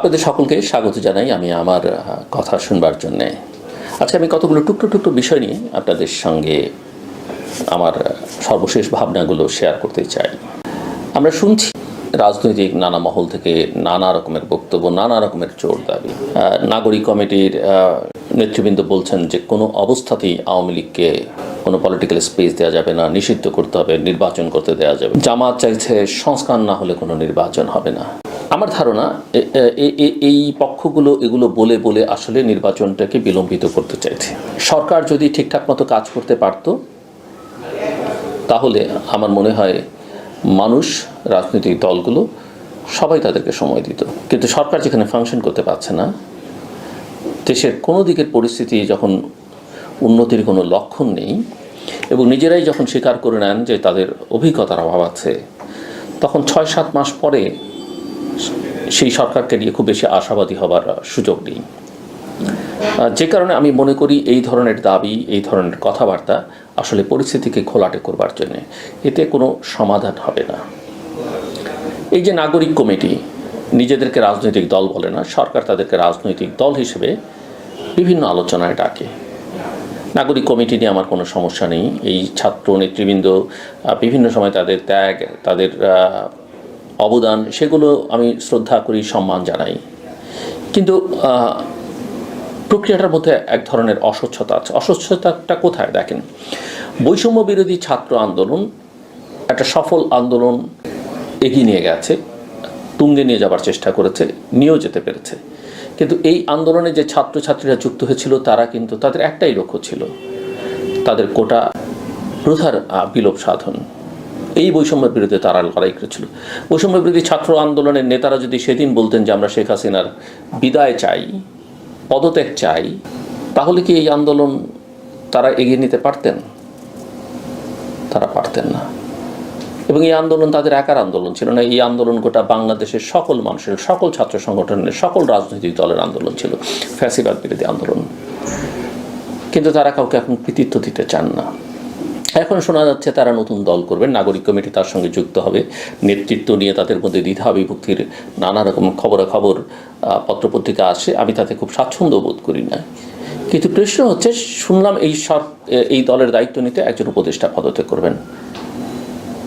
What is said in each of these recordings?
আপনাদের সকলকে স্বাগত জানাই আমি আমার কথা শুনবার জন্যে। আজকে আমি কতগুলো টুকরো টুকরো বিষয় নিয়ে আপনাদের সঙ্গে আমার সর্বশেষ ভাবনাগুলো শেয়ার করতে চাই। আমরা শুনছি রাজনৈতিক নানা মহল থেকে নানা রকমের বক্তব্য, নানা রকমের জোর দাবি। নাগরিক কমিটির নেতৃবৃন্দ বলছেন যে কোনো অবস্থাতেই আওয়ামী লীগকে কোনো পলিটিক্যাল স্পেস দেওয়া যাবে না, নিষিদ্ধ করতে হবে, নির্বাচন করতে দেওয়া যাবে জামাত চাইছে সংস্কার না হলে কোনো নির্বাচন হবে না। আমার ধারণা এই পক্ষগুলো এগুলো বলে বলে আসলে নির্বাচনটাকে বিলম্বিত করতে চাইছে। সরকার যদি ঠিকঠাক মতো কাজ করতে পারতো, তাহলে আমার মনে হয় মানুষ, রাজনৈতিক দলগুলো সবাই তাদেরকে সময় দিত। কিন্তু সরকার যেখানে ফাংশন করতে পারছে না, দেশের কোনো দিকের পরিস্থিতি যখন উন্নতির কোনো লক্ষণ নেই, এবং নিজেরাই যখন স্বীকার করে নেন যে তাদের অভিজ্ঞতার অভাব আছে, তখন ছয় সাত মাস পরে সেই সরকারকে নিয়ে খুব বেশি আশাবাদী হবার সুযোগ নেই। যে কারণে আমি মনে করি এই ধরনের দাবি, এই ধরনের কথাবার্তা আসলে পরিস্থিতিকে খোলাটে করবার জন্য এতে কোনো সমাধান হবে না। এই যে নাগরিক কমিটি, নিজেদেরকে রাজনৈতিক দল বলে না, সরকার তাদেরকে রাজনৈতিক দল হিসেবে বিভিন্ন আলোচনায় ডাকে। নাগরিক কমিটি নিয়ে আমার কোনো সমস্যা নেই। এই ছাত্র নেতৃবৃন্দ বিভিন্ন সময় তাদের ত্যাগ, তাদের অবদান, সেগুলো আমি শ্রদ্ধা করি, সম্মান জানাই। কিন্তু প্রক্রিয়াটার মধ্যে এক ধরনের অস্বচ্ছতা আছে। অস্বচ্ছতাটা কোথায় দেখেন? বৈষম্য বিরোধী ছাত্র আন্দোলন একটা সফল আন্দোলন এগিয়ে নিয়ে গেছে, তুঙ্গে নিয়ে যাবার চেষ্টা করেছে, নিয়েও যেতে পেরেছে। কিন্তু এই আন্দোলনে যে ছাত্রছাত্রীরা যুক্ত হয়েছিল, তারা কিন্তু তাদের একটাই লক্ষ্য ছিল, তাদের কোটা প্রথার বিলোপ সাধন। এই বৈষম্যের বিরুদ্ধে তারা লড়াই করেছিল। বৈষম্য বিরোধী ছাত্র আন্দোলনের নেতারা যদি সেদিন বলতেন যে আমরা শেখ হাসিনার বিদায় চাই, পদত্যাগ চাই, তাহলে কি এই আন্দোলন তারা এগিয়ে নিতে পারতেন? তারা পারতেন না। এবং এই আন্দোলন তাদের একার আন্দোলন ছিল না, এই আন্দোলন গোটা বাংলাদেশের সকল মানুষের, সকল ছাত্র সংগঠনের, সকল রাজনৈতিক দলের আন্দোলন ছিল, ফ্যাসিবাদ বিরোধী আন্দোলন। কিন্তু তারা কাউকে এখন কৃতিত্ব দিতে চান না। এখন শোনা যাচ্ছে তারা নতুন দল করবেন নাগরিক কমিটি তার সঙ্গে যুক্ত হবে। নেতৃত্ব নিয়ে তাদের মধ্যে দ্বিধা বিভক্তির নানা রকম খবরাখবর পত্রপত্রিকা আসে। আমি তাতে খুব স্বাচ্ছন্দ্য বোধ করি না। কিন্তু প্রশ্ন হচ্ছে, শুনলাম এই সর এই দলের দায়িত্ব নিতে একজন উপদেষ্টা পদত্যাগ করবেন।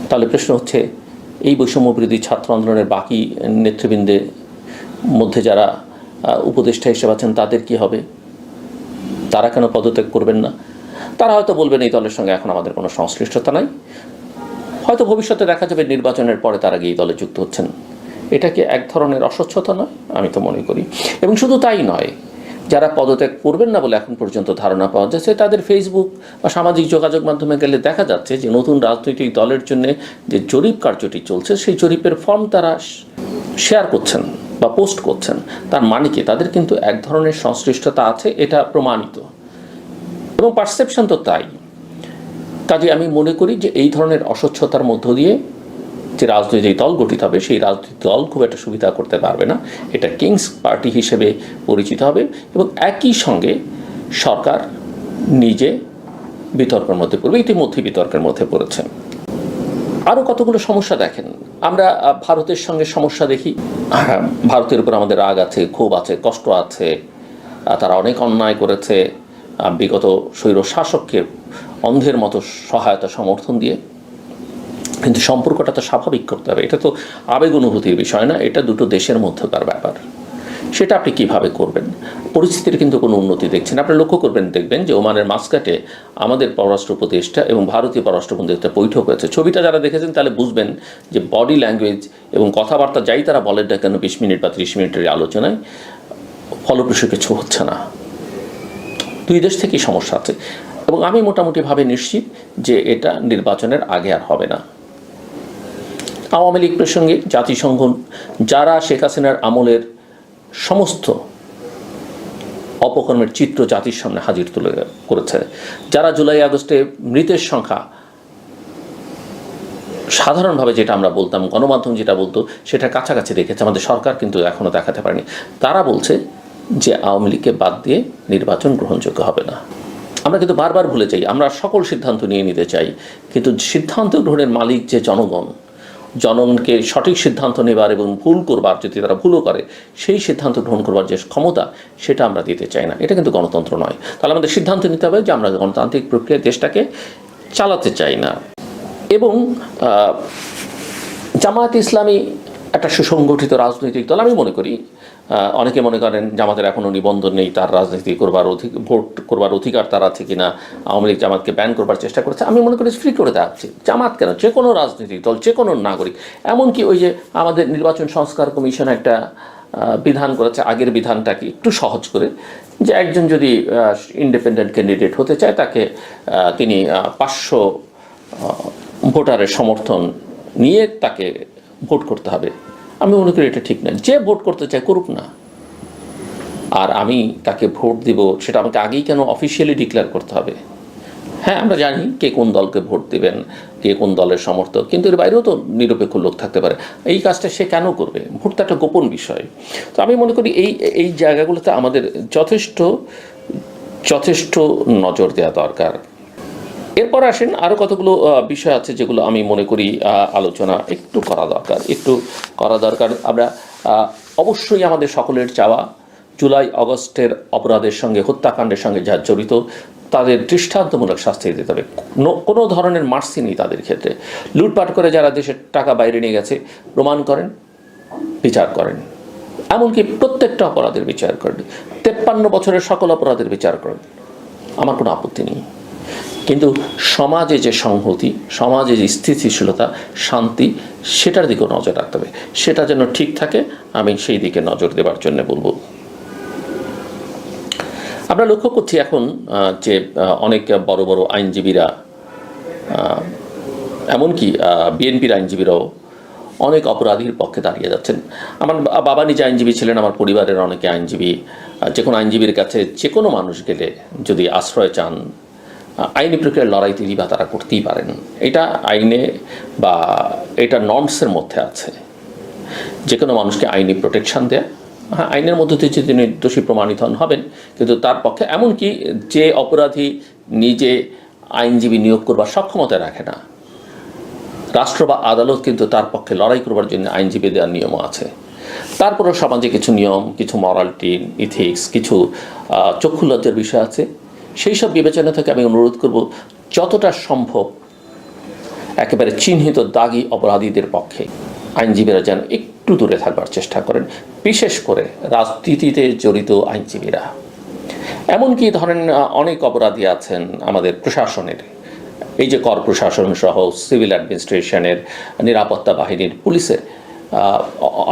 তাহলে প্রশ্ন হচ্ছে, এই বৈষম্য বিরোধী ছাত্র আন্দোলনের বাকি নেতৃবৃন্দের মধ্যে যারা উপদেষ্টা হিসেবে আছেন, তাদের কি হবে? তারা কেন পদত্যাগ করবেন না? তারা হয়তো বলবেন এই দলের সঙ্গে এখন আমাদের কোনো সংশ্লিষ্টতা নাই। হয়তো ভবিষ্যতে দেখা যাবে নির্বাচনের পরে তারা গিয়ে দলে যুক্ত হচ্ছেন। এটা কি এক ধরনের অস্বচ্ছতা নয় আমি তো মনে করি। এবং শুধু তাই নয়, যারা পদত্যাগ করবেন না বলে এখন পর্যন্ত ধারণা পাওয়া যাচ্ছে, তাদের ফেসবুক বা সামাজিক যোগাযোগ মাধ্যমে গেলে দেখা যাচ্ছে যে নতুন রাজনৈতিক দলের জন্য যে জরিপ কার্যটি চলছে, সেই জরিপের ফর্ম তারা শেয়ার করছেন বা পোস্ট করছেন। তার মানে কি? তাদের কিন্তু এক ধরনের সংশ্লিষ্টতা আছে, এটা প্রমাণিত। এবং পারসেপশন তো তাই। কাজে আমি মনে করি যে এই ধরনের অস্বচ্ছতার মধ্য দিয়ে যে রাজনৈতিক দল গঠিত হবে, সেই রাজনৈতিক দল খুব একটা সুবিধা করতে পারবে না। এটা কিংস পার্টি হিসেবে পরিচিত হবে এবং একই সঙ্গে সরকার নিজে বিতর্কের মধ্যে পড়বে, ইতিমধ্যে বিতর্কের মধ্যে পড়েছে। আরও কতগুলো সমস্যা দেখেন? আমরা ভারতের সঙ্গে সমস্যা দেখি। ভারতের উপর আমাদের রাগ আছে, ক্ষোভ আছে, কষ্ট আছে তারা অনেক অন্যায় করেছে। বিগত স্বৈর শাসককে অন্ধের মতো সহায়তা সমর্থন দিয়ে কিন্তু সম্পর্কটা তো স্বাভাবিক করতে হবে। এটা তো আবেগ অনুভূতির বিষয় না, এটা দুটো দেশের মধ্যকার ব্যাপার। সেটা আপনি কীভাবে করবেন? পরিস্থিতির কিন্তু কোনো উন্নতি দেখছেন আপনি লক্ষ্য করবেন, দেখবেন যে ওমানের মাসকাটে আমাদের পররাষ্ট্র উপদেষ্টা এবং ভারতীয় পররাষ্ট্র উপদেষ্টা বৈঠক হয়েছে। ছবিটা যারা দেখেছেন তাহলে বুঝবেন যে বডি ল্যাঙ্গুয়েজ এবং কথাবার্তা যাই তারা বলেন না কেন, বিশ মিনিট বা ত্রিশ মিনিটের আলোচনায় ফলপ্রসূ কিছু হচ্ছে না। দুই দেশ থেকেই সমস্যা আছে। এবং আমি মোটামুটিভাবে নিশ্চিত যে এটা নির্বাচনের আগে আর হবে না। আওয়ামী লীগ প্রসঙ্গে জাতিসংঘ, যারা শেখ হাসিনার আমলের সমস্ত অপকর্মের চিত্র জাতির সামনে হাজির তুলে করেছে, যারা জুলাই আগস্টে মৃতের সংখ্যা, সাধারণভাবে যেটা আমরা বলতাম, গণমাধ্যম যেটা বলতো, সেটা কাছাকাছি রেখেছে, আমাদের সরকার কিন্তু এখনও দেখাতে পারেনি। তারা বলছে যে আওয়ামী লীগকে বাদ দিয়ে নির্বাচন গ্রহণযোগ্য হবে না। আমরা কিন্তু বারবার ভুলে যাই, আমরা সকল সিদ্ধান্ত নিয়ে নিতে চাই, কিন্তু সিদ্ধান্ত গ্রহণের মালিক যে জনগণ, জনগণকে সঠিক সিদ্ধান্ত নেবার এবং ভুল করবার, যদি তারা ভুলও করে, সেই সিদ্ধান্ত গ্রহণ করবার যে ক্ষমতা, সেটা আমরা দিতে চাই না। এটা কিন্তু গণতন্ত্র নয়। তাহলে আমাদের সিদ্ধান্ত নিতে হবে যে আমরা গণতান্ত্রিক প্রক্রিয়ায় দেশটাকে চালাতে চাই না। এবং জামায়াত ইসলামী একটা সুসংগঠিত রাজনৈতিক দল, আমি মনে করি অনেকে মনে করেন জামাতের এখনও নিবন্ধন নেই, তার রাজনীতি করবার অধিক, ভোট করবার অধিকার তার আছে কিনা, আওয়ামী লীগ জামাতকে ব্যান করবার চেষ্টা করেছে, আমি মনে করি ফ্রি করে দেওয়া উচিত। জামাত কেন? যে কোনো রাজনৈতিক দল, যে কোনো নাগরিক। এমনকি ওই যে আমাদের নির্বাচন সংস্কার কমিশন একটা বিধান করেছে, আগের বিধানটাকে একটু সহজ করে, যে একজন যদি ইন্ডিপেন্ডেন্ট ক্যান্ডিডেট হতে চায়, তাকে তিনি পাঁচশো ভোটারের সমর্থন নিয়ে তাকে ভোট করতে হবে। আমি মনে করি এটা ঠিক না যে ভোট করতে চায় করুক না। আর আমি তাকে ভোট দিব, সেটা আমাকে আগেই কেন অফিসিয়ালি ডিক্লেয়ার করতে হবে? হ্যাঁ আমরা জানি কে কোন দলকে ভোট দেবেন, কে কোন দলের সমর্থক, কিন্তু এর বাইরেও তো নিরপেক্ষ লোক থাকতে পারে। এই কাজটা সে কেন করবে? ভোট একটা গোপন বিষয়। তো আমি মনে করি এই এই জায়গাগুলোতে আমাদের যথেষ্ট যথেষ্ট নজর দেওয়া দরকার। এরপর আসেন আরও কতগুলো বিষয় আছে যেগুলো আমি মনে করি আলোচনা একটু করা দরকার। একটু করা দরকার। আমরা অবশ্যই আমাদের সকলের চাওয়া, জুলাই অগস্টের অপরাধের সঙ্গে, হত্যাকাণ্ডের সঙ্গে যা জড়িত, তাদের দৃষ্টান্তমূলক শাস্তি দিতে হবে। কোনো- ধরনের মার্সি নেই তাদের ক্ষেত্রে। লুটপাট করে যারা দেশের টাকা বাইরে নিয়ে গেছে, প্রমাণ করেন, বিচার করেন। এমনকি প্রত্যেকটা অপরাধের বিচার করেন। তেপ্পান্ন বছরের সকল অপরাধের বিচার করেন। আমার কোনো আপত্তি নেই। কিন্তু সমাজে যে সংহতি, সমাজে যে স্থিতিশীলতা, শান্তি, সেটার দিকেও নজর রাখতে হবে। সেটা যেন ঠিক থাকে, আমি সেই দিকে নজর দেবার জন্য বলব। আমরা লক্ষ্য করছি এখন যে অনেক বড় বড় আইনজীবীরা এমনকি বিএনপির আইনজীবীরাও অনেক অপরাধীর পক্ষে দাঁড়িয়ে যাচ্ছেন। আমার বাবা নিজে আইনজীবী ছিলেন, আমার পরিবারের অনেকে আইনজীবী যে কোনো আইনজীবীর কাছে যে কোনো মানুষ গেলে যদি আশ্রয় চান আইনি প্রক্রিয়ার লড়াই তিনি বা তারা করতেই পারেন। এটা আইনে বা এটা নর্মসের মধ্যে আছে। যে কোনো মানুষকে আইনি প্রোটেকশন দেয়া। হ্যাঁ আইনের মধ্যে যদি তিনি দোষী প্রমাণিত হবেন। কিন্তু তার পক্ষে এমনকি যে অপরাধী নিজে আইনজীবী নিয়োগ করবার সক্ষমতা রাখে না রাষ্ট্র বা আদালত কিন্তু তার পক্ষে লড়াই করবার জন্য আইনজীবী দেওয়ার নিয়মও আছে। তারপরেও সমাজে কিছু নিয়ম কিছু মরালিটি ইথিক্স কিছু আহ, চক্ষু লজ্জার বিষয় আছে। সেই সব বিবেচনা থেকে আমি অনুরোধ করব, যতটা সম্ভব একেবারে চিহ্নিত দাগি অপরাধীদের পক্ষে আইনজীবীরা যেন একটু দূরে থাকবার চেষ্টা করেন, বিশেষ করে রাজনীতিতে জড়িত আইনজীবীরা। এমনকি ধরেন অনেক অপরাধী আছেন আমাদের প্রশাসনের। এই যে কর প্রশাসন সহ সিভিল অ্যাডমিনিস্ট্রেশনের, নিরাপত্তা বাহিনীর, পুলিশের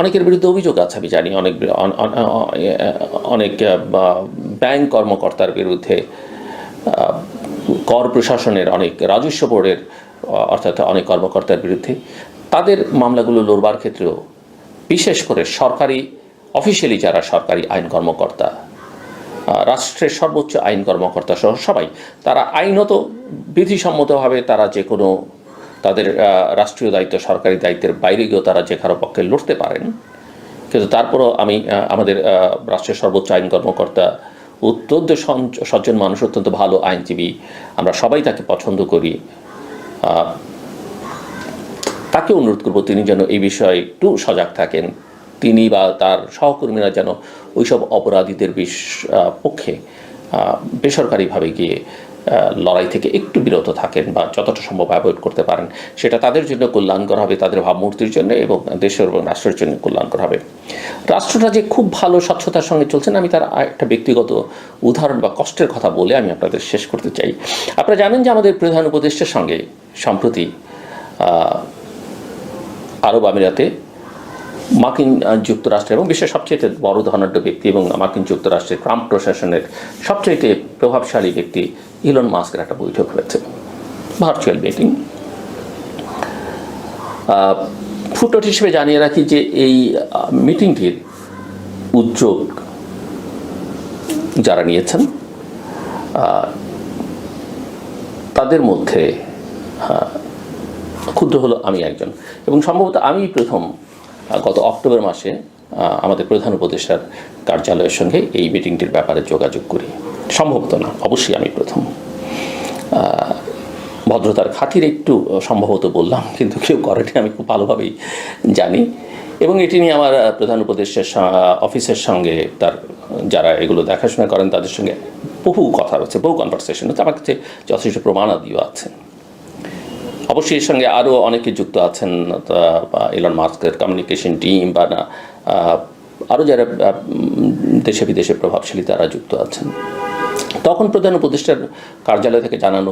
অনেকের বিরুদ্ধে অভিযোগ আছে, আমি জানি। অনেক অনেক ব্যাংক কর্মকর্তার বিরুদ্ধে কর প্রশাসনের অনেক রাজস্ব বোর্ডের অর্থাৎ অনেক কর্মকর্তার বিরুদ্ধে, তাদের মামলাগুলো লড়বার ক্ষেত্রেও বিশেষ করে সরকারি অফিসিয়ালি যারা সরকারি আইন কর্মকর্তা রাষ্ট্রের সর্বোচ্চ আইন কর্মকর্তা সহ সবাই, তারা আইনত বিধিসম্মতভাবে তারা যে কোনো তাদের রাষ্ট্রীয় দায়িত্ব, সরকারি দায়িত্বের বাইরে গিয়েও তারা যে কারও পক্ষে লড়তে পারেন। কিন্তু তারপরও আমি আমাদের রাষ্ট্রের সর্বোচ্চ আইন কর্মকর্তা অত্যন্ত সজ্জন মানুষ, অত্যন্ত ভালো আইনজীবী। আমরা সবাই তাকে পছন্দ করি। তাকে অনুরোধ করব তিনি যেন এই বিষয়ে একটু সজাগ থাকেন। তিনি বা তার সহকর্মীরা যেন ওইসব অপরাধীদের পক্ষে বেসরকারিভাবে গিয়ে লড়াই থেকে একটু বিরত থাকেন বা যতটা সম্ভব অ্যাভয়েড করতে পারেন। সেটা তাদের জন্য কল্যাণকর হবে, তাদের ভাবমূর্তির জন্য এবং দেশের এবং রাষ্ট্রের জন্য কল্যাণকর হবে। রাষ্ট্রটা যে খুব ভালো স্বচ্ছতার সঙ্গে চলছেন, আমি তার একটা ব্যক্তিগত উদাহরণ বা কষ্টের কথা বলে আমি আপনাদের শেষ করতে চাই। আপনারা জানেন যে আমাদের প্রধান উপদেষ্টার সঙ্গে সম্প্রতি আরব আমিরাতে মার্কিন আহ, যুক্তরাষ্ট্র এবং বিশ্বের সবচেয়ে বড় ধনাঢ্য ব্যক্তি এবং মার্কিন যুক্তরাষ্ট্রের ট্রাম্প প্রশাসনের সবচেয়ে প্রভাবশালী ব্যক্তি ইলন মাস্কের একটা বৈঠক হয়েছে। Virtual meeting. ফুটনোট হিসেবে জানিয়ে রাখি যে এই মিটিংটির উদ্যোগ যারা নিয়েছেন তাদের মধ্যে ক্ষুদ্র হলো আমি একজন। এবং সম্ভবত আমি প্রথম গত অক্টোবর মাসে আমাদের প্রধান উপদেষ্টার কার্যালয়ের সঙ্গে এই মিটিংটির ব্যাপারে যোগাযোগ করি। সম্ভবত না, অবশ্যই আমি প্রথম। ভদ্রতার খাতিরে একটু সম্ভবত বললাম, কিন্তু কেউ করেনি, আমি খুব ভালোভাবেই জানি। এবং এটি নিয়ে আমার প্রধান উপদেষ্টের অফিসের সঙ্গে তার, যারা এগুলো দেখাশোনা করেন, তাদের সঙ্গে বহু কথা হচ্ছে বহু কনভারসেশন হচ্ছে আমার কাছে যথেষ্ট প্রমাণাদিও আছে। অবশ্যই এর সঙ্গে আরও অনেকে যুক্ত আছেন ইলন মাস্কের কমিউনিকেশন টিম বা আরও যারা দেশে বিদেশে প্রভাবশালী তারা যুক্ত আছেন। তখন প্রধান উপদেষ্টার কার্যালয় থেকে জানানো